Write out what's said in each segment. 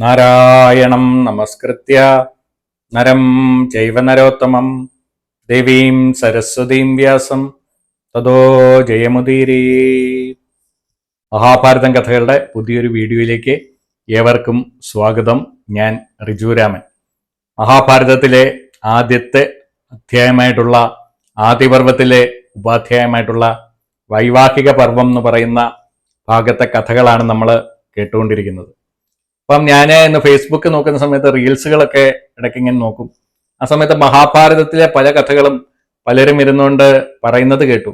നാരായണം നമസ്കൃത്യ. നരം ചൈവ നരോത്തമം. ദേവീം സരസ്വതീം വ്യാസം. തതോ ജയമുദീരീ. മഹാഭാരതം കഥകളുടെ പുതിയൊരു വീഡിയോയിലേക്ക് ഏവർക്കും സ്വാഗതം. ഞാൻ റിജുരാമൻ മഹാഭാരതത്തിലെ ആദ്യത്തെ അധ്യായമായിട്ടുള്ള ആദിപർവത്തിലെ ഉപാധ്യായമായിട്ടുള്ള വൈവാഹിക പർവം എന്ന് പറയുന്ന ഭാഗത്തെ കഥകളാണ് നമ്മൾ കേട്ടുകൊണ്ടിരിക്കുന്നത്. അപ്പം ഞാൻ ഇന്ന് ഫേസ്ബുക്ക് നോക്കുന്ന സമയത്ത് റീൽസുകളൊക്കെ ഇടയ്ക്ക് ഇങ്ങനെ നോക്കും. ആ സമയത്ത് മഹാഭാരതത്തിലെ പല കഥകളും പലരും ഇരുന്നുകൊണ്ട് പറയുന്നത് കേട്ടു.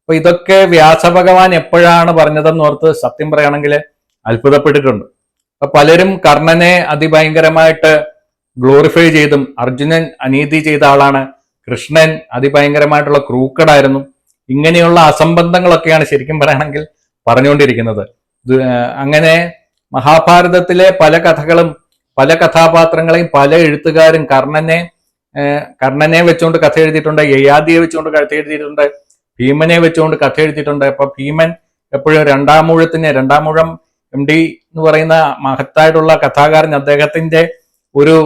അപ്പൊ ഇതൊക്കെ വ്യാസഭഗവാൻ എപ്പോഴാണ് പറഞ്ഞതെന്ന് ഓർത്ത് സത്യം പറയുകയാണെങ്കിൽ അത്ഭുതപ്പെട്ടിട്ടുണ്ട്. അപ്പൊ പലരും കർണനെ അതിഭയങ്കരമായിട്ട് ഗ്ലോറിഫൈ ചെയ്തും അർജുനൻ അനീതി ചെയ്ത ആളാണ്. കൃഷ്ണൻ അതിഭയങ്കരമായിട്ടുള്ള ക്രൂക്കഡായിരുന്നു ഇങ്ങനെയുള്ള അസംബന്ധങ്ങളൊക്കെയാണ് ശരിക്കും പറയുകയാണെങ്കിൽ പറഞ്ഞുകൊണ്ടിരിക്കുന്നത്. അങ്ങനെ മഹാഭാരതത്തിലെ പല കഥകളും പല കഥാപാത്രങ്ങളെയും പല എഴുത്തുകാരും കർണനെ കർണനെ വെച്ചുകൊണ്ട് കഥ എഴുതിയിട്ടുണ്ട് യയാദിയെ വെച്ചുകൊണ്ട് കഥ എഴുതിയിട്ടുണ്ട് ഭീമനെ വെച്ചുകൊണ്ട് കഥ എഴുതിയിട്ടുണ്ട്. അപ്പൊ ഭീമൻ എപ്പോഴും രണ്ടാമൂഴത്തിന് രണ്ടാമൂഴം എം ഡി എന്ന് പറയുന്ന മഹത്തായിട്ടുള്ള കഥാകാരൻ അദ്ദേഹത്തിന്റെ ഒരു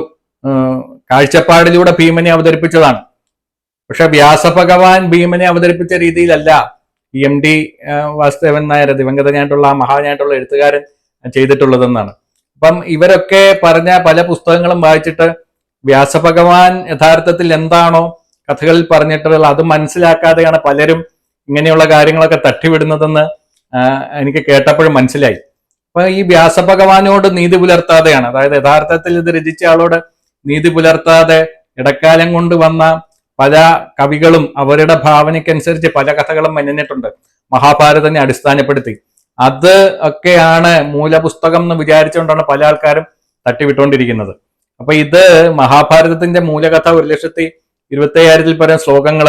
കാഴ്ചപ്പാടിലൂടെ ഭീമനെ അവതരിപ്പിച്ചതാണ്. പക്ഷെ വ്യാസഭഗവാൻ ഭീമനെ അവതരിപ്പിച്ച രീതിയിലല്ല എം ഡി വാസുദേവൻ നായർ ദിവംഗതനായിട്ടുള്ള മഹാനായിട്ടുള്ള എഴുത്തുകാരൻ ചെയ്തിട്ടുള്ളതെന്നാണ്. അപ്പം ഇവരൊക്കെ പറഞ്ഞ പല പുസ്തകങ്ങളും വായിച്ചിട്ട് വ്യാസഭഗവാൻ യഥാർത്ഥത്തിൽ എന്താണോ കഥകളിൽ പറഞ്ഞിട്ടുള്ളത് അത് മനസ്സിലാക്കാതെയാണ് പലരും ഇങ്ങനെയുള്ള കാര്യങ്ങളൊക്കെ തട്ടിവിടുന്നതെന്ന് എനിക്ക് കേട്ടപ്പോഴും മനസ്സിലായി. അപ്പൊ ഈ വ്യാസഭഗവാനോട് നീതി പുലർത്താതെയാണ് അതായത് യഥാർത്ഥത്തിൽ ഇത് രചിച്ച ആളോട് നീതി പുലർത്താതെ ഇടക്കാലം കൊണ്ട് വന്ന പല കവികളും അവരുടെ ഭാവനയ്ക്കനുസരിച്ച് പല കഥകളും മെനഞ്ഞിട്ടുണ്ട്. മഹാഭാരതനെ അടിസ്ഥാനപ്പെടുത്തി. അത് ഒക്കെയാണ് മൂലപുസ്തകം എന്ന് വിചാരിച്ചുകൊണ്ടാണ് പല ആൾക്കാരും തട്ടിവിട്ടുകൊണ്ടിരിക്കുന്നത്. അപ്പൊ ഇത് മഹാഭാരതത്തിന്റെ മൂലകഥ ഒരു ലക്ഷത്തി ഇരുപത്തി അയ്യായിരത്തിൽ പരം ശ്ലോകങ്ങൾ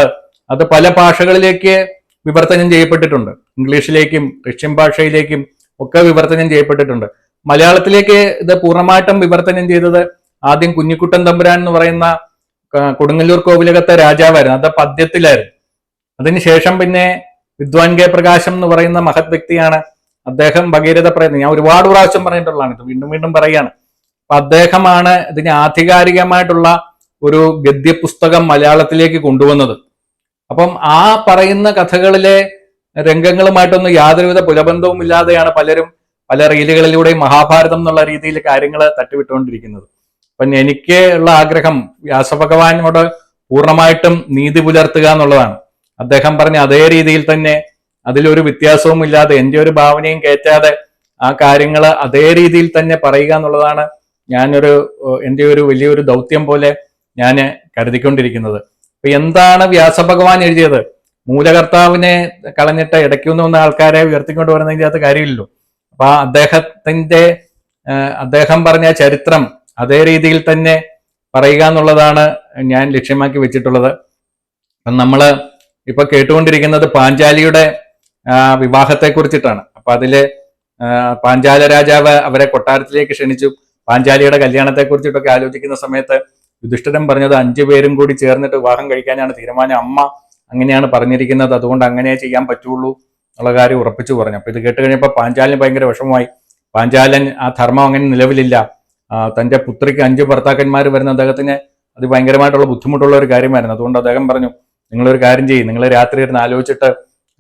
അത് പല ഭാഷകളിലേക്ക് വിവർത്തനം ചെയ്യപ്പെട്ടിട്ടുണ്ട്. ഇംഗ്ലീഷിലേക്കും റഷ്യൻ ഭാഷയിലേക്കും ഒക്കെ വിവർത്തനം ചെയ്യപ്പെട്ടിട്ടുണ്ട്. മലയാളത്തിലേക്ക് ഇത് പൂർണമായിട്ടും വിവർത്തനം ചെയ്തത് ആദ്യം കുഞ്ഞിക്കുട്ടൻ തമ്പുരാൻ എന്ന് പറയുന്ന കൊടുങ്ങല്ലൂർ കോവിലകത്തെ രാജാവായിരുന്നു. അത് പദ്യത്തിലായിരുന്നു. അതിനുശേഷം പിന്നെ വിദ്വാൻ കെ പ്രകാശം എന്ന് പറയുന്ന മഹത് വ്യക്തിയാണ് അദ്ദേഹം ഭഗീരഥ പ്രയത്നം. ഞാൻ ഒരുപാട് പ്രാവശ്യം പറഞ്ഞിട്ടുള്ളതാണ്. ഇത് വീണ്ടും വീണ്ടും പറയുകയാണ്. അപ്പൊ അദ്ദേഹമാണ് ഇതിന് ആധികാരികമായിട്ടുള്ള ഒരു ഗദ്യപുസ്തകം മലയാളത്തിലേക്ക് കൊണ്ടുവന്നത്. അപ്പം ആ പറയുന്ന കഥകളിലെ രംഗങ്ങളുമായിട്ടൊന്നും യാതൊരുവിധ പുലബന്ധവും ഇല്ലാതെയാണ് പലരും പല റീലുകളിലൂടെയും മഹാഭാരതം എന്നുള്ള രീതിയിൽ കാര്യങ്ങൾ തട്ടിവിട്ടുകൊണ്ടിരിക്കുന്നത്. അപ്പം എനിക്ക് ഉള്ള ആഗ്രഹം വ്യാസഭഗവാനോട് പൂർണമായിട്ടും നീതി പുലർത്തുക എന്നുള്ളതാണ്. അദ്ദേഹം പറഞ്ഞ അതേ രീതിയിൽ തന്നെ അതിലൊരു വ്യത്യാസവും ഇല്ലാതെ എന്റെ ഒരു ഭാവനയും കയറ്റാതെ ആ കാര്യങ്ങൾ അതേ രീതിയിൽ തന്നെ പറയുക എന്നുള്ളതാണ് ഞാനൊരു എന്റെ ഒരു വലിയൊരു ദൗത്യം പോലെ ഞാൻ കരുതിക്കൊണ്ടിരിക്കുന്നത്. അപ്പൊ എന്താണ് വ്യാസഭഗവാൻ എഴുതിയത്? മൂലകർത്താവിനെ കളഞ്ഞിട്ട് ഇടയ്ക്കൊന്നും വന്ന ആൾക്കാരെ ഉയർത്തിക്കൊണ്ട് വരുന്നതിന്റെ അകത്ത് കാര്യമില്ലല്ലോ. അപ്പൊ അദ്ദേഹത്തിന്റെ അദ്ദേഹം പറഞ്ഞ ചരിത്രം അതേ രീതിയിൽ തന്നെ പറയുക എന്നുള്ളതാണ് ഞാൻ ലക്ഷ്യമാക്കി വെച്ചിട്ടുള്ളത്. നമ്മൾ ഇപ്പൊ കേട്ടുകൊണ്ടിരിക്കുന്നത് പാഞ്ചാലിയുടെ വിവാഹത്തെ കുറിച്ചിട്ടാണ് അപ്പൊ അതിൽ പാഞ്ചാല രാജാവ് അവരെ കൊട്ടാരത്തിലേക്ക് ക്ഷണിച്ചു. പാഞ്ചാലിയുടെ കല്യാണത്തെ കുറിച്ചിട്ടൊക്കെ ആലോചിക്കുന്ന സമയത്ത് യുധിഷ്ഠിരൻ പറഞ്ഞത് അഞ്ചു പേരും കൂടി ചേർന്നിട്ട് വിവാഹം കഴിക്കാനാണ് തീരുമാനം. അമ്മ അങ്ങനെയാണ് പറഞ്ഞിരിക്കുന്നത്. അതുകൊണ്ട് അങ്ങനെ ചെയ്യാൻ പറ്റുള്ളൂ എന്നുള്ള കാര്യം ഉറപ്പിച്ചു പറഞ്ഞു. അപ്പൊ ഇത് കേട്ട് കഴിഞ്ഞപ്പോൾ പാഞ്ചാലിന് ഭയങ്കര വിഷമമായി. പാഞ്ചാലൻ ആ ധർമ്മം അങ്ങനെ നിലവിലില്ല. തന്റെ പുത്രിക്ക് അഞ്ച് ഭർത്താക്കന്മാർ വരുന്ന അദ്ദേഹത്തിന് അത് ഭയങ്കരമായിട്ടുള്ള ബുദ്ധിമുട്ടുള്ള ഒരു കാര്യമായിരുന്നു. അതുകൊണ്ട് അദ്ദേഹം പറഞ്ഞു നിങ്ങളൊരു കാര്യം ചെയ്യും. നിങ്ങൾ രാത്രി ഇരുന്ന് ആലോചിച്ചിട്ട്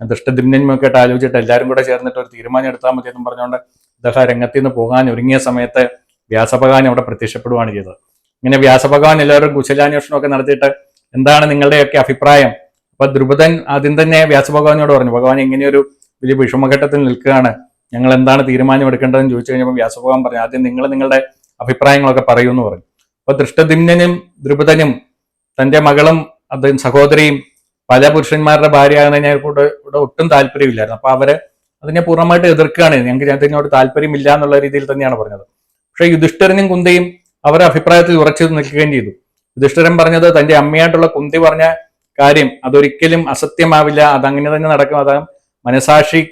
ദൃഷ്ടദിമ്നന്മൊക്കെ ആയിട്ട് ആലോചിച്ചിട്ട് എല്ലാവരും കൂടെ ചേർന്നിട്ട് ഒരു തീരുമാനം എടുത്താൽ മതി എന്ന് പറഞ്ഞുകൊണ്ട് അദ്ദേഹം രംഗത്തു നിന്ന് പോകാൻ ഒരുങ്ങിയ സമയത്ത് വ്യാസഭഗവാൻ അവിടെ പ്രത്യക്ഷപ്പെടുകയാണ് ചെയ്തത്. ഇങ്ങനെ വ്യാസഭഗവാൻ എല്ലാവരും കുശലാന്വേഷണമൊക്കെ നടത്തിയിട്ട് എന്താണ് നിങ്ങളുടെയൊക്കെ അഭിപ്രായം? അപ്പൊ ദ്രുപദൻ ആദ്യം തന്നെ വ്യാസഭഗവാനോട് പറഞ്ഞു ഭഗവാൻ ഇങ്ങനെയൊരു വലിയ വിഷമഘട്ടത്തിൽ നിൽക്കുകയാണ്. ഞങ്ങൾ എന്താണ് തീരുമാനം എടുക്കേണ്ടതെന്ന് ചോദിച്ചു കഴിഞ്ഞപ്പോൾ വ്യാസഭഗവാൻ പറഞ്ഞു ആദ്യം നിങ്ങൾ നിങ്ങളുടെ അഭിപ്രായങ്ങളൊക്കെ പറയൂ എന്ന് പറഞ്ഞു. അപ്പൊ ദൃഷ്ടദിമ്നും ദ്രുപദനും തന്റെ മകളും അദ്ദേഹം സഹോദരിയും പല പുരുഷന്മാരുടെ ഭാര്യയാകുന്നതിനെ കൂടെ ഇവിടെ ഒട്ടും താല്പര്യമില്ലായിരുന്നു. അപ്പൊ അവരെ അതിനെ പൂർണമായിട്ട് എതിർക്കുകയാണ്. ഞങ്ങൾക്ക് അതിനോട് താല്പര്യമില്ല എന്നുള്ള രീതിയിൽ തന്നെയാണ് പറഞ്ഞത്. പക്ഷെ യുധിഷ്ഠിരനും കുന്തയും അവരുടെ അഭിപ്രായത്തിൽ ഉറച്ചു നിൽക്കുകയും ചെയ്തു. യുധിഷ്ഠിരൻ പറഞ്ഞത് തന്റെ അമ്മയായിട്ടുള്ള കുന്തി പറഞ്ഞ കാര്യം അതൊരിക്കലും അസത്യമാവില്ല അതങ്ങനെ തന്നെ നടക്കും അതാ മനസാക്ഷി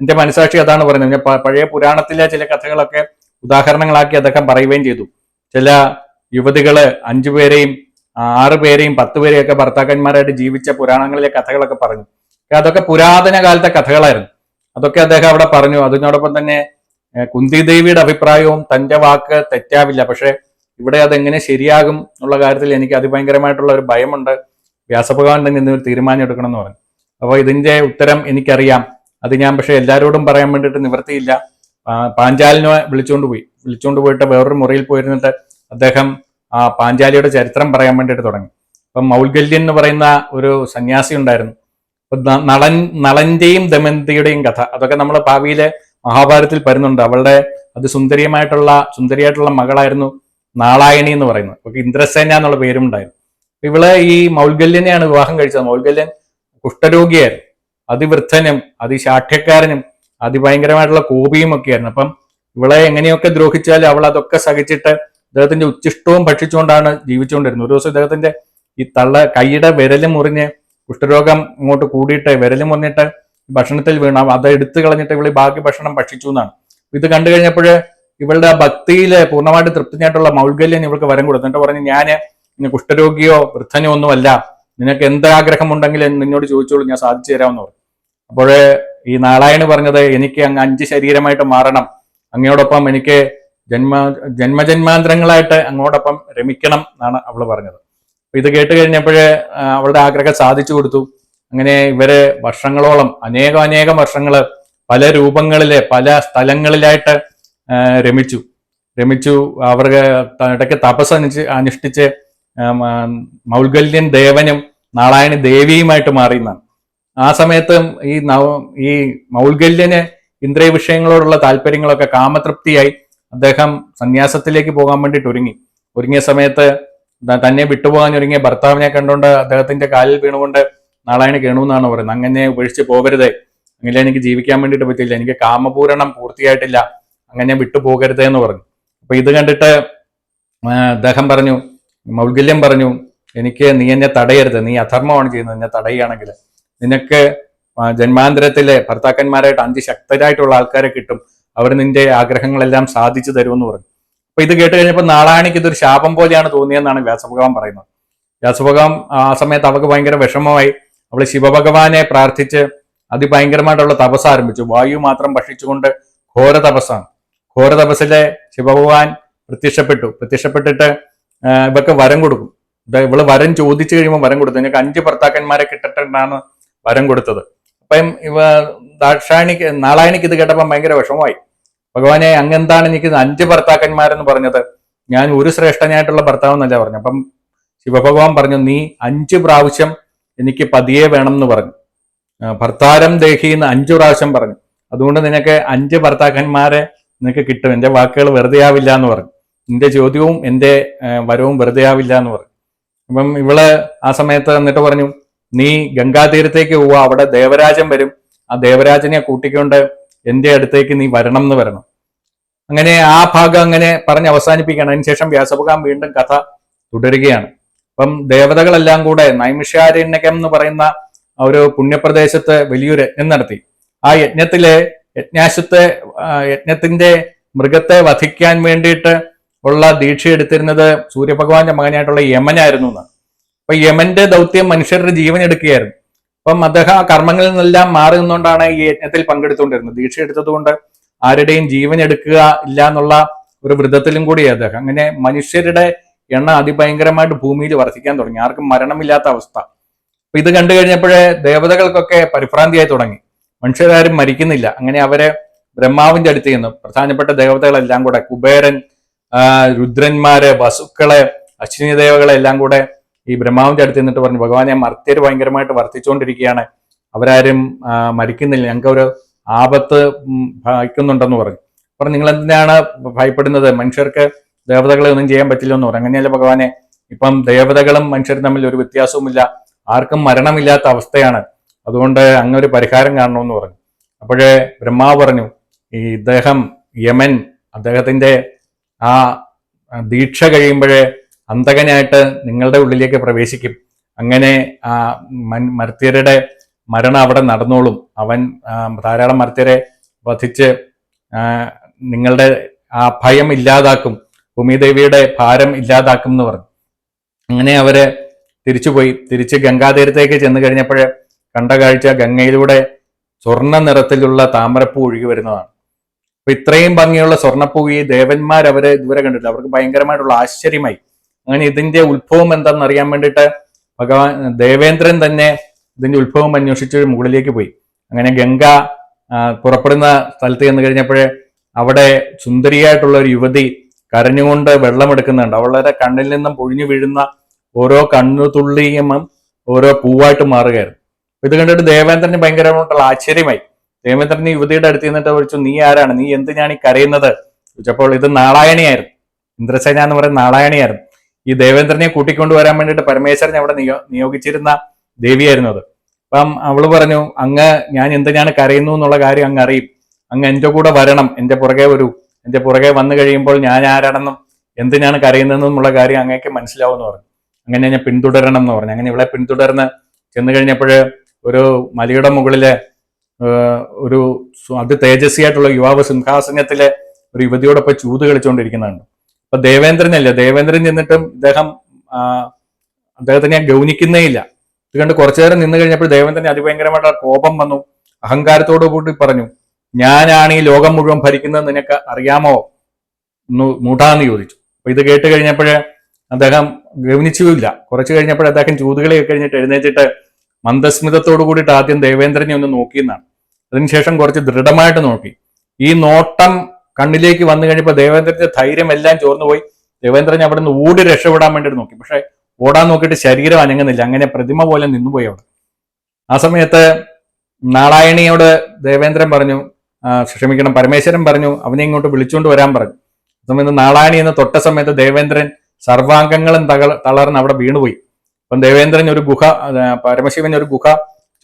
എന്റെ മനസാക്ഷി അതാണ് പറയുന്നത്. പഴയ പുരാണത്തിലെ ചില കഥകളൊക്കെ ഉദാഹരണങ്ങളാക്കി അദ്ദേഹം പറയുകയും ചെയ്തു. ചില യുവതികൾ അഞ്ചു പേരെയും ആറ് പേരെയും പത്ത് പേരെയും ഒക്കെ ഭർത്താക്കന്മാരായിട്ട് ജീവിച്ച പുരാണങ്ങളിലെ കഥകളൊക്കെ പറഞ്ഞു. അതൊക്കെ പുരാതന കാലത്തെ കഥകളായിരുന്നു. അതൊക്കെ അദ്ദേഹം അവിടെ പറഞ്ഞു. അതിനോടൊപ്പം തന്നെ കുന്തി ദേവിയുടെ അഭിപ്രായവും തന്റെ വാക്ക് തെറ്റാവില്ല. പക്ഷെ ഇവിടെ അതെങ്ങനെ ശരിയാകും എന്നുള്ള കാര്യത്തിൽ എനിക്ക് അതിഭയങ്കരമായിട്ടുള്ള ഒരു ഭയമുണ്ട്. വ്യാസഭഗവാൻ തന്നെ ഇന്ന് ഒരു തീരുമാനം എടുക്കണം എന്ന് പറഞ്ഞു. അപ്പോൾ ഇതിന്റെ ഉത്തരം എനിക്കറിയാം. അത് ഞാൻ പക്ഷെ എല്ലാവരോടും പറയാൻ വേണ്ടിയിട്ട് നിവർത്തിയില്ല. പാഞ്ചാലിനെ വിളിച്ചുകൊണ്ട് പോയി. വിളിച്ചുകൊണ്ട് പോയിട്ട് വേറൊരു മുറിയിൽ പോയിരുന്നിട്ട് അദ്ദേഹം ആ പാഞ്ചാലിയുടെ ചരിത്രം പറയാൻ വേണ്ടിയിട്ട് തുടങ്ങി. അപ്പം മൗൽഗല്യൻ എന്ന് പറയുന്ന ഒരു സന്യാസി ഉണ്ടായിരുന്നു. അപ്പൊ നളൻ നളന്റെയും ദമന്തിയുടെയും കഥ അതൊക്കെ നമ്മൾ ഭാവിയിലെ മഹാഭാരതത്തിൽ വരുന്നുണ്ട്. അവളുടെ അതിസുന്ദരിയമായിട്ടുള്ള സുന്ദരിയായിട്ടുള്ള മകളായിരുന്നു നാളായണി എന്ന് പറയുന്നത്. അപ്പൊ ഇന്ദ്രസേന എന്നുള്ള പേരും ഉണ്ടായിരുന്നു ഇവൾ ഈ മൗൽഗല്യനെയാണ് വിവാഹം കഴിച്ചത്. മൗൽഗല്യൻ കുഷ്ഠരോഗിയായിരുന്നു. അതിവൃദ്ധനും അതിശാഠ്യക്കാരനും അതിഭയങ്കരമായിട്ടുള്ള കോപിയും ഒക്കെ ആയിരുന്നു അപ്പം ഇവളെ എങ്ങനെയൊക്കെ ദ്രോഹിച്ചാലും അവൾ അതൊക്കെ സഹിച്ചിട്ട് ഇദ്ദേഹത്തിന്റെ ഉച്ചിഷ്ടവും ഭക്ഷിച്ചുകൊണ്ടാണ് ജീവിച്ചുകൊണ്ടിരുന്നത്. ഒരു ദിവസം ഇദ്ദേഹത്തിന്റെ ഈ തള്ള കൈയുടെ വിരൽ മുറിഞ്ഞ് കുഷ്ഠരോഗം ഇങ്ങോട്ട് കൂടിയിട്ട് വിരൽ മുറിഞ്ഞിട്ട് ഭക്ഷണത്തിൽ വീണ. അത് എടുത്തു കളഞ്ഞിട്ട് ഇവൾ ബാക്കി ഭക്ഷണം ഭക്ഷിച്ചു എന്നാണ്. ഇത് കണ്ടു കഴിഞ്ഞപ്പോൾ ഇവളുടെ ആ ഭക്തിയിൽ പൂർണമായിട്ട് തൃപ്തിയായിട്ടുള്ള മൗൽഗല്യം ഇവൾക്ക് വരം കൊടുത്തു. എന്നിട്ട് പറഞ്ഞു ഞാൻ ഇനി കുഷ്ഠരോഗിയോ വൃദ്ധനോ ഒന്നുമല്ല. നിനക്ക് എന്ത് ആഗ്രഹമുണ്ടെങ്കിലും നിന്നോട് ചോദിച്ചോളൂ ഞാൻ സാധിച്ചു തരാമെന്ന് പറഞ്ഞു. അപ്പോൾ ഈ നാരായണ് പറഞ്ഞത് എനിക്ക് അങ്ങ് അഞ്ച് ശരീരമായിട്ട് മാറണം. അങ്ങയോടൊപ്പം എനിക്ക് ജന്മ ജന്മജന്മാന്തരങ്ങളായിട്ട് അങ്ങോടൊപ്പം രമിക്കണം എന്നാണ് അവൾ പറഞ്ഞത്. ഇത് കേട്ട് കഴിഞ്ഞപ്പോഴേ അവളുടെ ആഗ്രഹം സാധിച്ചു കൊടുത്തു. അങ്ങനെ ഇവർ വർഷങ്ങളോളം അനേകം അനേകം വർഷങ്ങൾ പല രൂപങ്ങളിലെ പല സ്ഥലങ്ങളിലായിട്ട് രമിച്ചു. രമിച്ചു അവർക്ക് ഇടയ്ക്ക് തപസ് അനുഷ്ഠി അനുഷ്ഠിച്ച് മൗൽഗല്യൻ ദേവനും നാളായണി ദേവിയുമായിട്ട് മാറി എന്നാണ്. ആ സമയത്ത് ഈ നവ ഈ മൗൽഗല്യന് ഇന്ദ്രിയ വിഷയങ്ങളോടുള്ള താല്പര്യങ്ങളൊക്കെ കാമതൃപ്തിയായി. അദ്ദേഹം സന്യാസത്തിലേക്ക് പോകാൻ വേണ്ടിയിട്ട് ഒരുങ്ങി. ഒരുങ്ങിയ സമയത്ത് തന്നെ വിട്ടുപോകാൻ ഒരുങ്ങിയ ഭർത്താവിനെ കണ്ടുകൊണ്ട് അദ്ദേഹത്തിന്റെ കാലിൽ വീണുകൊണ്ട് നാളായണി കേണുന്നാണ് പറയുന്നത്. അങ്ങനെ ഉപേക്ഷിച്ച് പോകരുതേ. അങ്ങനെ എനിക്ക് ജീവിക്കാൻ വേണ്ടിയിട്ട് പറ്റില്ല എനിക്ക് കാമപൂരണം പൂർത്തിയായിട്ടില്ല. അങ്ങനെ വിട്ടുപോകരുത് എന്ന് പറഞ്ഞു. അപ്പൊ ഇത് കണ്ടിട്ട് അദ്ദേഹം പറഞ്ഞു മൗൽഗല്യം പറഞ്ഞു എനിക്ക് നീ എന്നെ തടയരുത്. നീ അധർമ്മമാണ് ചെയ്യുന്നത്. എന്നെ തടയുകയാണെങ്കിൽ നിനക്ക് ജന്മാന്തരത്തിലെ ഭർത്താക്കന്മാരായിട്ട് അതിശക്തരായിട്ടുള്ള ആൾക്കാരെ കിട്ടും. അവർ നിന്റെ ആഗ്രഹങ്ങളെല്ലാം സാധിച്ചു തരുമെന്ന് പറഞ്ഞു. അപ്പൊ ഇത് കേട്ട് കഴിഞ്ഞപ്പോൾ നാളാണിക്ക് ഇതൊരു ശാപം പോലെയാണ് തോന്നിയെന്നാണ് വ്യാസഭഗവാൻ പറയുന്നത്. വ്യാസഭഗവാൻ ആ സമയത്ത് അവൾക്ക് ഭയങ്കര വിഷമമായി. അവൾ ശിവഭഗവാനെ പ്രാർത്ഥിച്ച് അതിഭയങ്കരമായിട്ടുള്ള തപസ് ആരംഭിച്ചു. വായു മാത്രം ഭക്ഷിച്ചുകൊണ്ട് ഘോര തപസ്സാണ്. ഘോര തപസ്സിലെ ശിവഭഗവാൻ പ്രത്യക്ഷപ്പെട്ടു. പ്രത്യക്ഷപ്പെട്ടിട്ട് ഇവക്ക് വരം കൊടുക്കും. ഇവൾ വരം ചോദിച്ചു കഴിയുമ്പോൾ വരം കൊടുത്തു. എനിക്ക് അഞ്ച് ഭർത്താക്കന്മാരെ കിട്ടട്ടെന്നാണ് വരം കൊടുത്തത്. അപ്പം ഇവ ദാക്ഷായണിക്ക് നാളായണിക്ക് ഇത് കേട്ടപ്പോൾ ഭയങ്കര വിഷമമായി. ഭഗവാനെ അങ്ങെന്താണ് എനിക്ക് അഞ്ച് ഭർത്താക്കന്മാരെന്ന് പറഞ്ഞത്? ഞാൻ ഒരു ശ്രേഷ്ഠനായിട്ടുള്ള ഭർത്താവ് എന്നല്ല പറഞ്ഞു അപ്പം ശിവഭഗവാൻ പറഞ്ഞു നീ അഞ്ച് പ്രാവശ്യം എനിക്ക് പതിയെ വേണം എന്ന് പറഞ്ഞു ഭർത്താരം ദേഹി എന്ന് അഞ്ചു പ്രാവശ്യം പറഞ്ഞു. അതുകൊണ്ട് നിനക്ക് അഞ്ച് ഭർത്താക്കന്മാരെ നിനക്ക് കിട്ടും. എന്റെ വാക്കുകൾ വെറുതെ ആവില്ല എന്ന് പറഞ്ഞു. നിന്റെ ചോദ്യവും എന്റെ വരവും വെറുതെ ആവില്ല എന്ന് പറഞ്ഞു. അപ്പം ഇവൾ ആ സമയത്ത് എന്നിട്ട് പറഞ്ഞു നീ ഗംഗാതീരത്തേക്ക് പോവുക. അവിടെ ദേവരാജൻ വരും. ആ ദേവരാജനെ കൂട്ടിക്കൊണ്ട് എന്റെ അടുത്തേക്ക് നീ വരണം എന്ന് വരണം. അങ്ങനെ ആ ഭാഗം അങ്ങനെ പറഞ്ഞ് അവസാനിപ്പിക്കുകയാണ്. അതിനുശേഷം വ്യാസഭഗവാൻ വീണ്ടും കഥ തുടരുകയാണ്. അപ്പം ദേവതകളെല്ലാം കൂടെ നൈമിഷാരണ്യകം എന്ന് പറയുന്ന ഒരു പുണ്യപ്രദേശത്ത് വലിയൊരു യജ്ഞം നടത്തി. ആ യജ്ഞത്തിലെ യജ്ഞാശത്തെ യജ്ഞത്തിന്റെ മൃഗത്തെ വധിക്കാൻ വേണ്ടിയിട്ട് ഉള്ള ദീക്ഷ എടുത്തിരുന്നത് സൂര്യഭഗവാന്റെ മകനായിട്ടുള്ള യമനായിരുന്നു എന്ന്. അപ്പൊ യമന്റെ ദൗത്യം മനുഷ്യരുടെ ജീവൻ എടുക്കുകയായിരുന്നു അപ്പം അദ്ദേഹം ആ കർമ്മങ്ങളിൽ നിന്നെല്ലാം മാറി നിന്നുകൊണ്ടാണ് ഈ യജ്ഞത്തിൽ പങ്കെടുത്തുകൊണ്ടിരുന്നത്. ദീക്ഷ എടുത്തതുകൊണ്ട് ആരുടെയും ജീവൻ എടുക്കുക ഇല്ല എന്നുള്ള ഒരു വ്രതത്തിലും കൂടി അദ്ദേഹം. അങ്ങനെ മനുഷ്യരുടെ എണ്ണം അതിഭയങ്കരമായിട്ട് ഭൂമിയിൽ വർദ്ധിക്കാൻ തുടങ്ങി. ആർക്കും മരണമില്ലാത്ത അവസ്ഥ. അപ്പൊ ഇത് കണ്ടു കഴിഞ്ഞപ്പോഴേ ദേവതകൾക്കൊക്കെ പരിഭ്രാന്തിയായി തുടങ്ങി. മനുഷ്യരാരും മരിക്കുന്നില്ല. അങ്ങനെ അവരെ ബ്രഹ്മാവിന്റെ അടുത്ത് ചെന്നു. പ്രധാനപ്പെട്ട ദേവതകളെല്ലാം കൂടെ കുബേരൻ രുദ്രന്മാര് വസുക്കളെ അശ്വിനി ദേവകളെ എല്ലാം കൂടെ ഈ ബ്രഹ്മാവിന്റെ അടുത്ത് നിന്നിട്ട് പറഞ്ഞു ഭഗവാനെ മർത്യർ ഭയങ്കരമായിട്ട് വർത്തിച്ചുകൊണ്ടിരിക്കുകയാണ് അവരാരും മരിക്കുന്നില്ല. ഞങ്ങൾക്ക് ഒരു ആപത്ത് ഭയക്കുന്നുണ്ടെന്ന് പറഞ്ഞു. പറഞ്ഞു നിങ്ങൾ എന്തിനാണ് ഭയപ്പെടുന്നത്? മനുഷ്യർക്ക് ദേവതകളെ ഒന്നും ചെയ്യാൻ പറ്റില്ല എന്ന് പറഞ്ഞു. അങ്ങനെയല്ല ഭഗവാനെ ഇപ്പം ദേവതകളും മനുഷ്യരും തമ്മിൽ ഒരു വ്യത്യാസവുമില്ല. ആർക്കും മരണമില്ലാത്ത അവസ്ഥയാണ്. അതുകൊണ്ട് അങ്ങ് ഒരു പരിഹാരം കാണണമെന്ന് പറഞ്ഞു. അപ്പോഴേ ബ്രഹ്മാവ് പറഞ്ഞു ഈ ഇദ്ദേഹം യമൻ അദ്ദേഹത്തിന്റെ ആ ദീക്ഷ കഴിയുമ്പോഴേ അന്തകനായിട്ട് നിങ്ങളുടെ ഉള്ളിലേക്ക് പ്രവേശിക്കും. അങ്ങനെ മർത്യരുടെ മരണം അവിടെ നടന്നോളും. അവൻ ധാരാളം മർത്യരെ വധിച്ച് നിങ്ങളുടെ ആ ഭയം ഇല്ലാതാക്കും. ഭൂമിദേവിയുടെ ഭാരം ഇല്ലാതാക്കും എന്ന് പറഞ്ഞു. അങ്ങനെ അവർ തിരിച്ചുപോയി. തിരിച്ച് ഗംഗാതീരത്തേക്ക് ചെന്ന് കഴിഞ്ഞപ്പോൾ കണ്ട കാഴ്ച ഗംഗയിലൂടെ സ്വർണ നിറത്തിലുള്ള താമരപ്പൂ ഒഴുകി വരുന്നതാണ്. അപ്പൊ ഇത്രയും ഭംഗിയുള്ള സ്വർണപ്പൂ ഈ ദേവന്മാർ അവരെ ഇതുവരെ കണ്ടിട്ടില്ല. അവർക്ക് ഭയങ്കരമായിട്ടുള്ള ആശ്ചര്യമായി. അങ്ങനെ ഇതിന്റെ ഉത്ഭവം എന്താണെന്ന് അറിയാൻ വേണ്ടിയിട്ട് ഭഗവാൻ ദേവേന്ദ്രൻ തന്നെ ഇതിന്റെ ഉത്ഭവം അന്വേഷിച്ച് മുകളിലേക്ക് പോയി. അങ്ങനെ ഗംഗ പുറപ്പെടുന്ന സ്ഥലത്ത് ചെന്ന് കഴിഞ്ഞപ്പോഴേ അവിടെ സുന്ദരിയായിട്ടുള്ള ഒരു യുവതി കരഞ്ഞുകൊണ്ട് വെള്ളമെടുക്കുന്നുണ്ട്. അവളുടെ കണ്ണിൽ നിന്നും പൊഴിഞ്ഞു വീഴുന്ന ഓരോ കണ്ണു തുള്ളിയും ഓരോ പൂവായിട്ട് മാറുകയായിരുന്നു. ഇത് കണ്ടിട്ട് ദേവേന്ദ്രന് ഭയങ്കരമായിട്ടുള്ള ആശ്ചര്യമായി. ദേവേന്ദ്രൻ യുവതിയുടെ അടുത്ത് നിന്നിട്ട് വിളിച്ചു നീ ആരാണ്? നീ എന്തിനാണ് ഈ കരയുന്നത്? ചോദിച്ചപ്പോൾ ഇത് നാളായണിയായിരുന്നു ഇന്ദ്രസേന എന്ന് പറയുന്ന നാളായണിയായിരുന്നു ഈ ദേവേന്ദ്രനെ കൂട്ടിക്കൊണ്ടുവരാൻ വേണ്ടിയിട്ട് പരമേശ്വരനെ അവിടെ നിയോ നിയോഗിച്ചിരുന്ന ദേവിയായിരുന്നു അത്. അപ്പം അവൾ പറഞ്ഞു അങ്ങ് ഞാൻ എന്തിനാണ് കരയുന്നു എന്നുള്ള കാര്യം അങ്ങ് അറിയും. അങ്ങ് എന്റെ കൂടെ വരണം. എന്റെ പുറകെ വരൂ. എന്റെ പുറകെ വന്നു കഴിയുമ്പോൾ ഞാൻ ആരാണെന്നും എന്തിനാണ് കരയുന്നതെന്നുള്ള കാര്യം അങ്ങേക്ക് മനസ്സിലാവും എന്ന് പറഞ്ഞു. അങ്ങനെ ഞാൻ പിന്തുടരണം എന്ന് പറഞ്ഞു. അങ്ങനെ ഇവളെ പിന്തുടർന്ന് ചെന്ന് കഴിഞ്ഞപ്പോൾ ഒരു മലയുടെ മുകളിലെ ഒരു അത് തേജസ്വിയായിട്ടുള്ള യുവാവ് സിംഹാസനത്തിലെ ഒരു യുവതിയോടൊപ്പം ചൂത് കളിച്ചുകൊണ്ടിരിക്കുന്നുണ്ട് അപ്പൊ ദേവേന്ദ്രനല്ല? ദേവേന്ദ്രൻ ചെന്നിട്ടും ഇദ്ദേഹം അദ്ദേഹത്തിനെ ഗൗനിക്കുന്നേ ഇല്ല ഇത് കുറച്ചു നേരം നിന്ന് കഴിഞ്ഞപ്പോൾ ദേവേന്ദ്രന് അതിഭയങ്കരമായിട്ടുള്ള കോപം വന്നു. അഹങ്കാരത്തോടു കൂടി പറഞ്ഞു ഞാനാണ് ഈ ലോകം മുഴുവൻ ഭരിക്കുന്നത് നിനക്ക് അറിയാമോ? ന്നു- മൂടാന്ന് ചോദിച്ചു. അപ്പൊ ഇത് കേട്ട് കഴിഞ്ഞപ്പോഴേ അദ്ദേഹം ഗൗനിച്ചുമില്ല. കുറച്ച് കഴിഞ്ഞപ്പോൾ അദ്ദേഹം ചൂതുകളെ കഴിഞ്ഞിട്ട് എഴുന്നേറ്റിട്ട് മന്ദസ്മിതത്തോടു കൂടിയിട്ട് ആദ്യം ദേവേന്ദ്രനെ ഒന്ന് നോക്കിയെന്നാണ്. അതിനുശേഷം കുറച്ച് ദൃഢമായിട്ട് നോക്കി. ഈ നോട്ടം കണ്ണിലേക്ക് വന്നു കഴിഞ്ഞപ്പോൾ ദേവേന്ദ്രന്റെ ധൈര്യം എല്ലാം ചോർന്നു പോയി ദേവേന്ദ്രൻ അവിടെ നിന്ന് ഓടി രക്ഷപ്പെടാൻ വേണ്ടിയിട്ട് നോക്കി. പക്ഷെ ഓടാൻ നോക്കിയിട്ട് ശരീരം അനങ്ങുന്നില്ല. അങ്ങനെ പ്രതിമ പോലെ നിന്നുപോയി അവിടെ. ആ സമയത്ത് നാരായണിയോട് ദേവേന്ദ്രൻ പറഞ്ഞു ക്ഷമിക്കണം. പരമേശ്വരൻ പറഞ്ഞു അവനെ ഇങ്ങോട്ട് വിളിച്ചുകൊണ്ട് വരാൻ പറഞ്ഞു. സമയത്ത് നാളായണി എന്ന് തൊട്ട സമയത്ത് ദേവേന്ദ്രൻ സർവാംഗങ്ങളും തകൾ തളർന്ന് അവിടെ വീണുപോയി. അപ്പം ദേവേന്ദ്രൻ ഒരു ഗുഹ പരമശിവൻ ഒരു ഗുഹ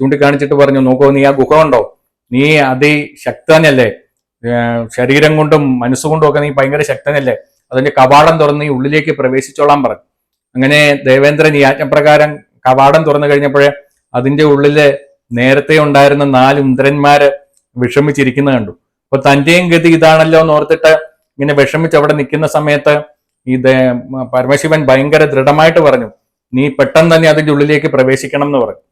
ചൂണ്ടിക്കാണിച്ചിട്ട് പറഞ്ഞു നോക്കൂ നീ ആ ഗുഹ ഉണ്ടോ നീ അതിശക്തനല്ലേ? ശരീരം കൊണ്ടും മനസ്സുകൊണ്ടും ഒക്കെ നീ ഭയങ്കര ശക്തനല്ലേ? അതിന്റെ കവാടം തുറന്ന് ഈ ഉള്ളിലേക്ക് പ്രവേശിച്ചോളാൻ പറഞ്ഞു അങ്ങനെ ദേവേന്ദ്രൻ ഈ ആജ്ഞപ്രകാരം കവാടം തുറന്നു കഴിഞ്ഞപ്പോഴേ അതിന്റെ ഉള്ളിൽ നേരത്തെ ഉണ്ടായിരുന്ന നാല് ഇന്ദ്രന്മാര് വിഷമിച്ചിരിക്കുന്നത് കണ്ടു. അപ്പൊ തന്റെയും ഗതി ഇതാണല്ലോ എന്ന് ഓർത്തിട്ട് ഇങ്ങനെ വിഷമിച്ച് അവിടെ നിൽക്കുന്ന സമയത്ത് ഈ പരമശിവൻ ഭയങ്കര ദൃഢമായിട്ട് പറഞ്ഞു നീ പെട്ടെന്ന് തന്നെ അതിന്റെ ഉള്ളിലേക്ക് പ്രവേശിക്കണം എന്ന് പറഞ്ഞു.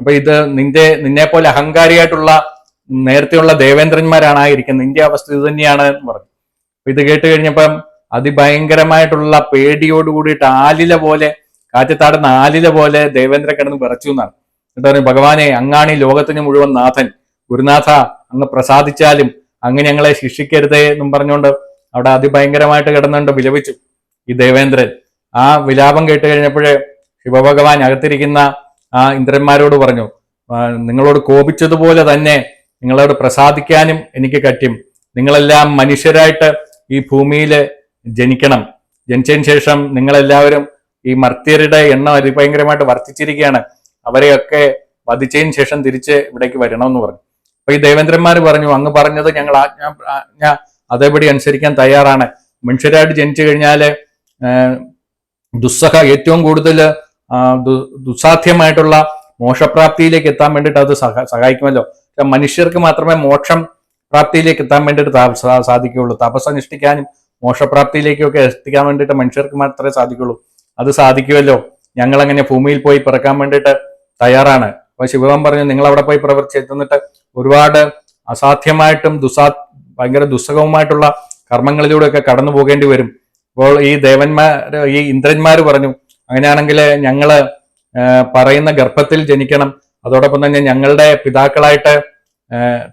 അപ്പൊ ഇത് നിന്റെ നിന്നെ പോലെ അഹങ്കാരിയായിട്ടുള്ള നേരത്തെയുള്ള ദേവേന്ദ്രന്മാരാണായിരിക്കുന്നത്. ഇന്ത്യ അവസ്ഥ ഇത് തന്നെയാണ് എന്ന് പറഞ്ഞു. ഇത് കേട്ട് കഴിഞ്ഞപ്പം അതിഭയങ്കരമായിട്ടുള്ള പേടിയോട് കൂടിയിട്ട് ആലില പോലെ കാറ്റത്താടുന്ന ആലില പോലെ ദേവേന്ദ്ര കിടന്ന് വിറച്ചു എന്നാണ്. എന്നിട്ട് പറഞ്ഞു ഭഗവാനെ അങ്ങാണ് ഈ ലോകത്തിന് മുഴുവൻ നാഥൻ. ഗുരുനാഥ അങ്ങ് പ്രസാദിച്ചാലും അങ്ങ് ഞങ്ങളെ ശിക്ഷിക്കരുതേ എന്നും പറഞ്ഞുകൊണ്ട് അവിടെ അതിഭയങ്കരമായിട്ട് കിടന്നുകൊണ്ട് വിലപിച്ചു ഈ ദേവേന്ദ്രൻ. ആ വിലാപം കേട്ട് കഴിഞ്ഞപ്പോഴേ ശിവഭഗവാൻ അകത്തിരിക്കുന്ന ആ ഇന്ദ്രന്മാരോട് പറഞ്ഞു നിങ്ങളോട് കോപിച്ചതുപോലെ തന്നെ നിങ്ങളോട് പ്രസാദിക്കാനും എനിക്ക് കറ്റും. നിങ്ങളെല്ലാം മനുഷ്യരായിട്ട് ഈ ഭൂമിയിൽ ജനിക്കണം. ജനിച്ചതിന് ശേഷം നിങ്ങളെല്ലാവരും ഈ മർത്യരുടെ എണ്ണം അതിഭയങ്കരമായിട്ട് വർദ്ധിച്ചിരിക്കുകയാണ്. അവരെയൊക്കെ വധിച്ചതിന് ശേഷം തിരിച്ച് ഇവിടേക്ക് വരണമെന്ന് പറഞ്ഞു. അപ്പൊ ഈ ദേവേന്ദ്രന്മാർ പറഞ്ഞു അങ്ങ് പറഞ്ഞത് ഞങ്ങൾ ആജ്ഞ ആജ്ഞ അതേപടി അനുസരിക്കാൻ തയ്യാറാണ്. മനുഷ്യരായിട്ട് ജനിച്ചു കഴിഞ്ഞാൽ ഏഹ്, ദുസ്സഹ ഏറ്റവും കൂടുതൽ ദുസ്സാധ്യമായിട്ടുള്ള മോശപ്രാപ്തിയിലേക്ക് എത്താൻ വേണ്ടിയിട്ട് അത് സഹ സഹായിക്കുമല്ലോ. മനുഷ്യർക്ക് മാത്രമേ മോക്ഷം പ്രാപ്തിയിലേക്ക് എത്താൻ വേണ്ടിയിട്ട് സാധിക്കുകയുള്ളൂ. തപസ് അനുഷ്ഠിക്കാനും മോക്ഷപ്രാപ്തിയിലേക്കൊക്കെ എത്തിക്കാൻ വേണ്ടിയിട്ട് മനുഷ്യർക്ക് മാത്രമേ സാധിക്കുള്ളൂ അത് സാധിക്കുമല്ലോ. ഞങ്ങൾ അങ്ങനെ ഭൂമിയിൽ പോയി പിറക്കാൻ വേണ്ടിയിട്ട് തയ്യാറാണ്. അപ്പൊ ശിവൻ പറഞ്ഞു നിങ്ങൾ അവിടെ പോയി പ്രവർത്തി എത്തുന്നിട്ട് ഒരുപാട് അസാധ്യമായിട്ടും ദുസാ ഭയങ്കര ദുസ്സഹവുമായിട്ടുള്ള കർമ്മങ്ങളിലൂടെയൊക്കെ കടന്നു പോകേണ്ടി വരും. അപ്പോൾ ഈ ദേവന്മാർ ഈ ഇന്ദ്രന്മാർ പറഞ്ഞു അങ്ങനെയാണെങ്കിൽ ഞങ്ങൾ പറയുന്ന ഗർഭത്തിൽ ജനിക്കണം. അതോടൊപ്പം തന്നെ ഞങ്ങളുടെ പിതാക്കളായിട്ട്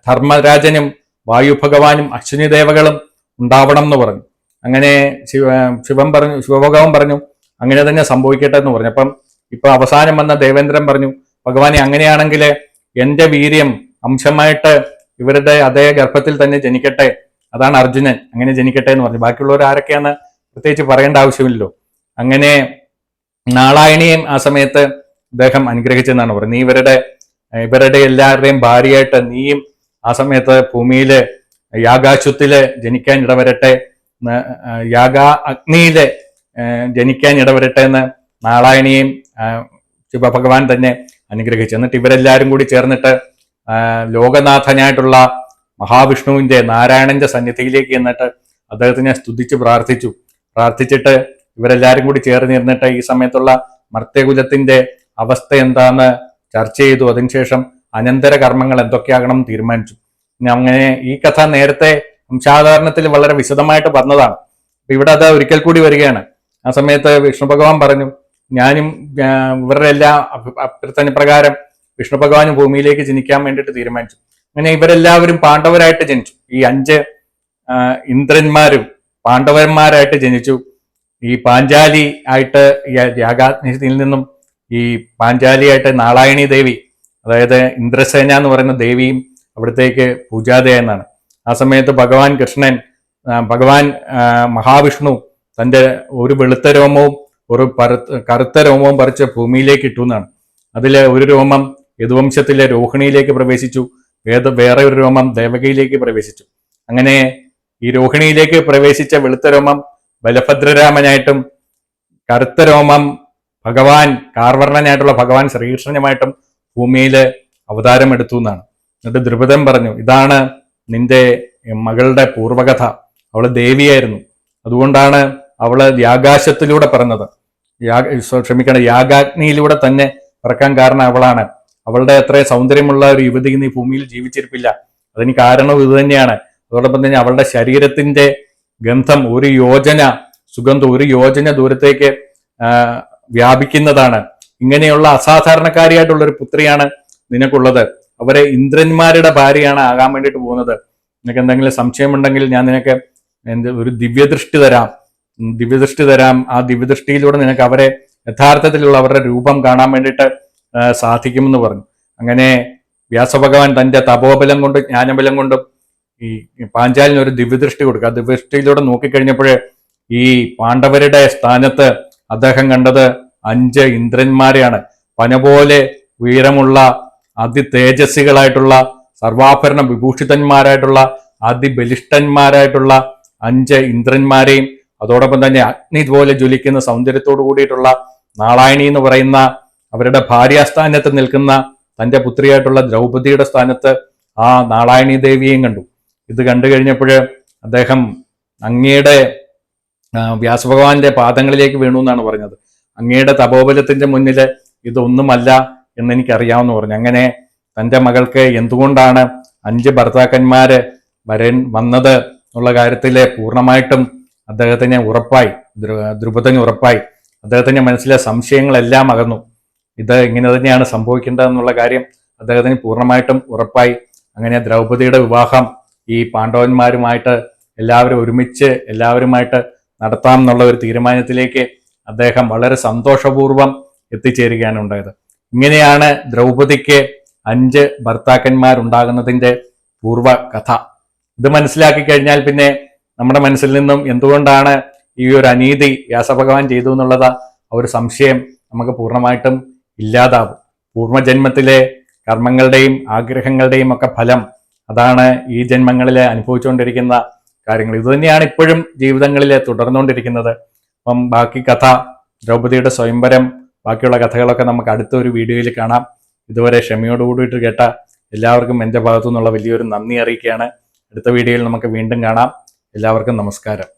ധർമ്മരാജനും വായു ഭഗവാനും അശ്വിനി ദേവകളും ഉണ്ടാവണം എന്ന് പറഞ്ഞു. അങ്ങനെ ശിവ ശിവൻ പറഞ്ഞു ശിവഭഗവാൻ പറഞ്ഞു അങ്ങനെ തന്നെ സംഭവിക്കട്ടെ എന്ന് പറഞ്ഞു. അപ്പം ഇപ്പൊ അവസാനം വന്ന ദേവേന്ദ്രൻ പറഞ്ഞു ഭഗവാനെ അങ്ങനെയാണെങ്കിൽ എന്റെ വീര്യം അംശമായിട്ട് ഇവരുടെ അതേ ഗർഭത്തിൽ തന്നെ ജനിക്കട്ടെ. അതാണ് അർജുനൻ അങ്ങനെ ജനിക്കട്ടെ എന്ന് പറഞ്ഞു. ബാക്കിയുള്ളവർ ആരൊക്കെയാണ് പ്രത്യേകിച്ച് പറയേണ്ട ആവശ്യമില്ലല്ലോ. അങ്ങനെ നാളായണിയും ആ സമയത്ത് അദ്ദേഹം അനുഗ്രഹിച്ചെന്നാണ് പറയുന്നത്. നീ ഇവരുടെ ഇവരുടെ എല്ലാവരുടെയും ഭാര്യയായിട്ട് നീയും ആ സമയത്ത് ഭൂമിയിലെ യാഗാശുത്തിൽ ജനിക്കാൻ ഇടവരട്ടെ യാഗാ അഗ്നിയിലെ ജനിക്കാൻ ഇടവരട്ടെ എന്ന് നാളായണിയും ശിവഭഗവാൻ തന്നെ അനുഗ്രഹിച്ചു. എന്നിട്ട് ഇവരെല്ലാരും കൂടി ചേർന്നിട്ട് ലോകനാഥനായിട്ടുള്ള മഹാവിഷ്ണുവിന്റെ നാരായണന്റെ സന്നിധിയിലേക്ക് എന്നിട്ട് അദ്ദേഹത്തിനെ സ്തുതിച്ച് പ്രാർത്ഥിച്ചു. പ്രാർത്ഥിച്ചിട്ട് ഇവരെല്ലാരും കൂടി ചേർന്നിരുന്നിട്ട് ഈ സമയത്തുള്ള മർത്യകുലത്തിന്റെ അവസ്ഥ എന്താന്ന് ചർച്ച ചെയ്തു. അതിനുശേഷം അനന്തര കർമ്മങ്ങൾ എന്തൊക്കെയാകണം തീരുമാനിച്ചു. അങ്ങനെ ഈ കഥ നേരത്തെ വംശാധാരണത്തിൽ വളരെ വിശദമായിട്ട് പറഞ്ഞതാണ്. ഇവിടെ അത് ഒരിക്കൽ കൂടി വരികയാണ്. ആ സമയത്ത് വിഷ്ണു ഭഗവാൻ പറഞ്ഞു ഞാനും ഇവരുടെ എല്ലാ അഭി- അഭ്യർത്ഥന പ്രകാരം വിഷ്ണു ഭഗവാൻ ഭൂമിയിലേക്ക് ജനിക്കാൻ വേണ്ടിയിട്ട് തീരുമാനിച്ചു. അങ്ങനെ ഇവരെല്ലാവരും പാണ്ഡവരായിട്ട് ജനിച്ചു. ഈ അഞ്ച് ഇന്ദ്രന്മാരും പാണ്ഡവന്മാരായിട്ട് ജനിച്ചു. ഈ പാഞ്ചാലി ആയിട്ട് യാഗാഗ്നിയിൽ നിന്നും ഈ പാഞ്ചാലിയായിട്ട് നാളായണി ദേവി അതായത് ഇന്ദ്രസേന എന്ന് പറയുന്ന ദേവിയും അവിടത്തേക്ക് പൂജാതയ എന്നാണ്. ആ സമയത്ത് ഭഗവാൻ കൃഷ്ണൻ ഭഗവാൻ മഹാവിഷ്ണു തന്റെ ഒരു വെളുത്ത രോമവും ഒരു കറുത്ത രോമവും പറിച്ച് ഭൂമിയിലേക്ക് ഇട്ടു എന്നാണ്. അതിലെ ഒരു രോമം യദുവംശത്തിലെ രോഹിണിയിലേക്ക് പ്രവേശിച്ചു വേദ വേറെ ഒരു രോമം ദേവകയിലേക്ക് പ്രവേശിച്ചു. അങ്ങനെ ഈ രോഹിണിയിലേക്ക് പ്രവേശിച്ച വെളുത്ത രോമം ബലഭദ്രരാമനായിട്ടും കറുത്ത രോമം ഭഗവാൻ കാർവർണനായിട്ടുള്ള ഭഗവാൻ ശ്രീകൃഷ്ണനുമായിട്ടും ഭൂമിയിൽ അവതാരം എടുത്തു എന്നാണ്. എന്നിട്ട് ദ്രുപദൻ പറഞ്ഞു ഇതാണ് നിന്റെ മകളുടെ പൂർവകഥ അവൾ ദേവിയായിരുന്നു. അതുകൊണ്ടാണ് അവൾ യാഗാശത്തിലൂടെ പറഞ്ഞത് യാഗ ക്ഷമിക്കണം യാഗാഗ്നിയിലൂടെ തന്നെ പിറക്കാൻ കാരണം അവളാണ്. അവളുടെ അത്രയും സൗന്ദര്യമുള്ള ഒരു യുവതി ഈ ഭൂമിയിൽ ജീവിച്ചിരിപ്പില്ല. അതിന് കാരണം ഇത് തന്നെയാണ്. അതോടൊപ്പം തന്നെ അവളുടെ ശരീരത്തിന്റെ ഗന്ധം ഒരു യോജന സുഗന്ധം ഒരു യോജന ദൂരത്തേക്ക് വ്യാപിക്കുന്നതാണ്. ഇങ്ങനെയുള്ള അസാധാരണക്കാരിയായിട്ടുള്ള ഒരു പുത്രിയാണ് നിനക്കുള്ളത്. അവരെ ഇന്ദ്രന്മാരുടെ ഭാര്യയാണ് ആകാൻ വേണ്ടിയിട്ട് പോകുന്നത്. നിനക്ക് എന്തെങ്കിലും സംശയമുണ്ടെങ്കിൽ ഞാൻ നിനക്ക് എന്ത് ഒരു ദിവ്യദൃഷ്ടി തരാം. ദിവ്യദൃഷ്ടി തരാം. ആ ദിവ്യദൃഷ്ടിയിലൂടെ നിനക്ക് അവരെ യഥാർത്ഥത്തിലുള്ള അവരുടെ രൂപം കാണാൻ വേണ്ടിയിട്ട് സാധിക്കുമെന്ന് പറഞ്ഞു. അങ്ങനെ വ്യാസഭഗവാൻ തന്റെ തപോബലം കൊണ്ടും ജ്ഞാനബലം കൊണ്ടും ഈ പാഞ്ചാലിന് ഒരു ദിവ്യദൃഷ്ടി കൊടുക്കുക. ആ ദിവ്യദൃഷ്ടിയിലൂടെ നോക്കിക്കഴിഞ്ഞപ്പോഴേ ഈ പാണ്ഡവരുടെ സ്ഥാനത്ത് അദ്ദേഹം കണ്ടത് അഞ്ച് ഇന്ദ്രന്മാരെയാണ്. പന പോലെ ഉയരമുള്ള അതി തേജസ്വികളായിട്ടുള്ള സർവാഭരണ വിഭൂഷിതന്മാരായിട്ടുള്ള അതിബലിഷ്ഠന്മാരായിട്ടുള്ള അഞ്ച് ഇന്ദ്രന്മാരെയും അതോടൊപ്പം തന്നെ അഗ്നി പോലെ ജ്വലിക്കുന്ന സൗന്ദര്യത്തോടു കൂടിയിട്ടുള്ള നാളായണി എന്ന് പറയുന്ന അവരുടെ ഭാര്യാസ്ഥാനത്ത് നിൽക്കുന്ന തന്റെ പുത്രിയായിട്ടുള്ള ദ്രൗപദിയുടെ സ്ഥാനത്ത് ആ നാളായണി ദേവിയെയും കണ്ടു. ഇത് കണ്ടു കഴിഞ്ഞപ്പോൾ അദ്ദേഹം അങ്ങയുടെ വ്യാസഭഗവാന്റെ പാദങ്ങളിലേക്ക് വീണു എന്നാണ് പറഞ്ഞത്. അങ്ങയുടെ തപോബലത്തിന്റെ മുന്നിൽ ഇതൊന്നുമല്ല എന്ന് എനിക്കറിയാമെന്ന് പറഞ്ഞു. അങ്ങനെ തന്റെ മകൾക്ക് എന്തുകൊണ്ടാണ് അഞ്ച് ഭർത്താക്കന്മാര് വരൻ വന്നത് എന്നുള്ള കാര്യത്തിൽ പൂർണമായിട്ടും അദ്ദേഹത്തിന് ഉറപ്പായി ദ്രു- ദ്രുപദന് ഉറപ്പായി. അദ്ദേഹത്തിന്റെ മനസ്സിലെ സംശയങ്ങളെല്ലാം അകന്നു. ഇത് ഇങ്ങനെ തന്നെയാണ് സംഭവിക്കേണ്ടതെന്നുള്ള കാര്യം അദ്ദേഹത്തിന് പൂർണമായിട്ടും ഉറപ്പായി. അങ്ങനെ ദ്രൗപദിയുടെ വിവാഹം ഈ പാണ്ഡവന്മാരുമായിട്ട് എല്ലാവരും ഒരുമിച്ച് എല്ലാവരുമായിട്ട് നടത്താം എന്നുള്ള ഒരു തീരുമാനത്തിലേക്ക് അദ്ദേഹം വളരെ സന്തോഷപൂർവം എത്തിച്ചേരുകയാണ് ഉണ്ടായത്. ഇങ്ങനെയാണ് ദ്രൗപദിക്ക് അഞ്ച് ഭർത്താക്കന്മാരുണ്ടാകുന്നതിന്റെ പൂർവ കഥ ഇത് മനസ്സിലാക്കി കഴിഞ്ഞാൽ പിന്നെ നമ്മുടെ മനസ്സിൽ നിന്നും എന്തുകൊണ്ടാണ് ഈ ഒരു അനീതി വ്യാസഭഗവാൻ ചെയ്തു എന്നുള്ളത് ആ ഒരു സംശയം നമുക്ക് പൂർണമായിട്ടും ഇല്ലാതാവും. പൂർവജന്മത്തിലെ കർമ്മങ്ങളുടെയും ആഗ്രഹങ്ങളുടെയും ഒക്കെ ഫലം അതാണ് ഈ ജന്മങ്ങളിൽ അനുഭവിച്ചുകൊണ്ടിരിക്കുന്ന കാര്യങ്ങൾ. ഇതുതന്നെയാണ് ഇപ്പോഴും ജീവിതങ്ങളിൽ തുടർന്നുകൊണ്ടിരിക്കുന്നത്. അപ്പം ബാക്കി കഥ ദ്രൗപദിയുടെ സ്വയംവരം ബാക്കിയുള്ള കഥകളൊക്കെ നമുക്ക് അടുത്ത ഒരു വീഡിയോയിൽ കാണാം. ഇതുവരെ ക്ഷമയോട് കൂടിയിട്ട് കേട്ട എല്ലാവർക്കും എന്റെ ഭാഗത്തു നിന്നുള്ള വലിയൊരു നന്ദി അറിയിക്കുകയാണ്. അടുത്ത വീഡിയോയിൽ നമുക്ക് വീണ്ടും കാണാം. എല്ലാവർക്കും നമസ്കാരം.